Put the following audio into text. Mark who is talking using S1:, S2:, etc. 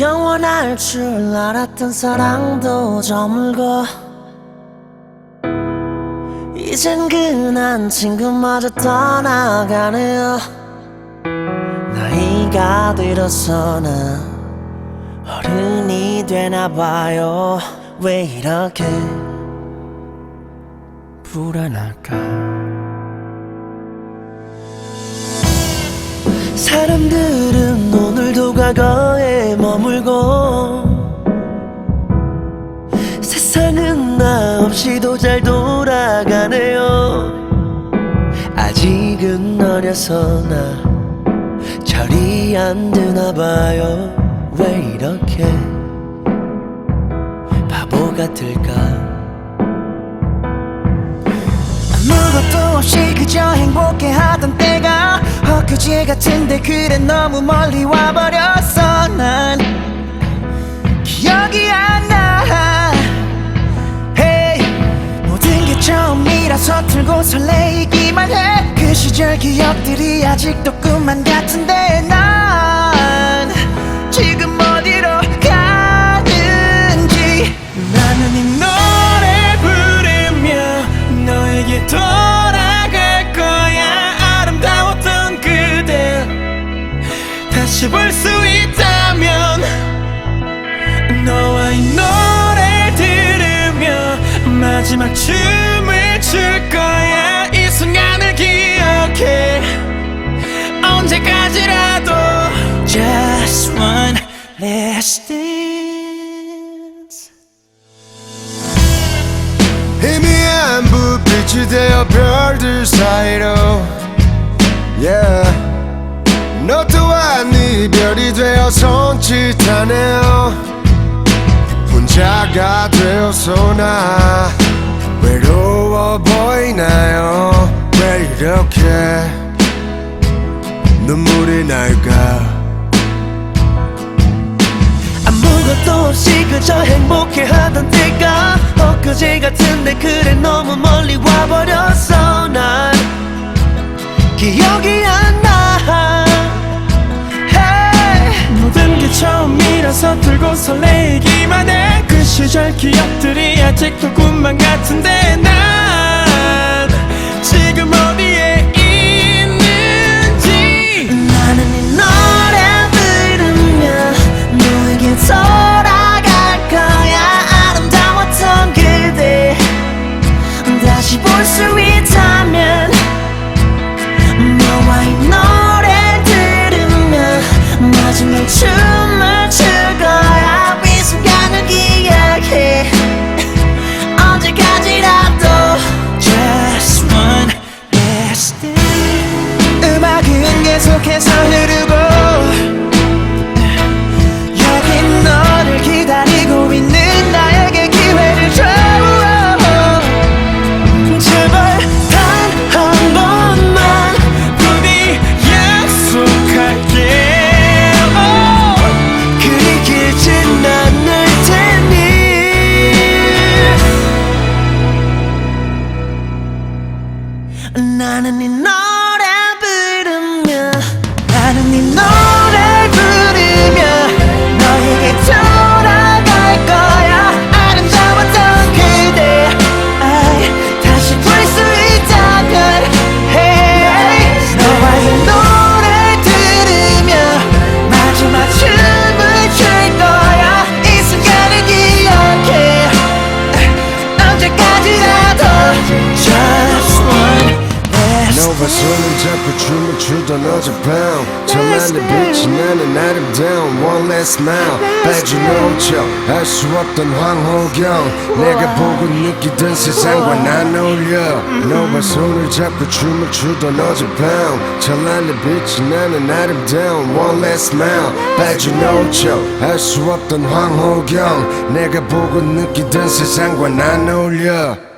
S1: 영원할 줄 알았던 사랑도 저물고 이젠 그난 친구마저 떠나가네요. 나이가 들어서 나 어른이 되나봐요. 왜 이렇게 불안할까? 사람들은 오늘도 과거 세상은 나 없이도 잘 돌아가네요. 아직은 어려서 나 철이 안 드나 봐요. 왜 이렇게 바보 같을까?
S2: 아무것도 없이 그저 행복해하던 때가 엊그제 같은데 그래 너무 멀리 와버렸어. 난 설레이기만 해. 그 시절 기억들이 아직도 꿈만 같은데 난 지금 어디로 가는지. 나는 이 노래 부르며 너에게 돌아갈 거야. 아름다웠던 그대 다시 볼 수 있다면 너와 이 노래 들으며 마지막 춤을 출 거야 last dance.
S3: 희미한 불빛이 되어 별들 사이로. Yeah. 너 또한 이별이 되어 손짓하네요. 혼자가 되어서 나 외로워 보이나요? 왜 이렇게 눈물이 날까
S1: 것도 없이 그저 행복해하던 때가 엊그제 같은데 그래 너무 멀리 와버렸어. 난 기억이 안 나. Hey.
S2: 모든 게 처음이라 서툴고 설레이기만 해. 그 시절 기억들이 아직도 꿈만 같은데
S1: 나는 이 노래 부르며
S2: 나는 이 노래
S3: 추던 어젯밤 찬란한 빛이 나는 아름다운 one last smile 빠져놓은 척알 수 없던 황호경 내가 보고 느끼던 세상과 난 어울려. 너와 손을 잡고 춤을 추던 어젯밤 찬란한 빛이 나는 아름다운 one last smile 빠져놓은 척알 수 없던 황호경 내가 보고 느끼던 세상과 난 어울려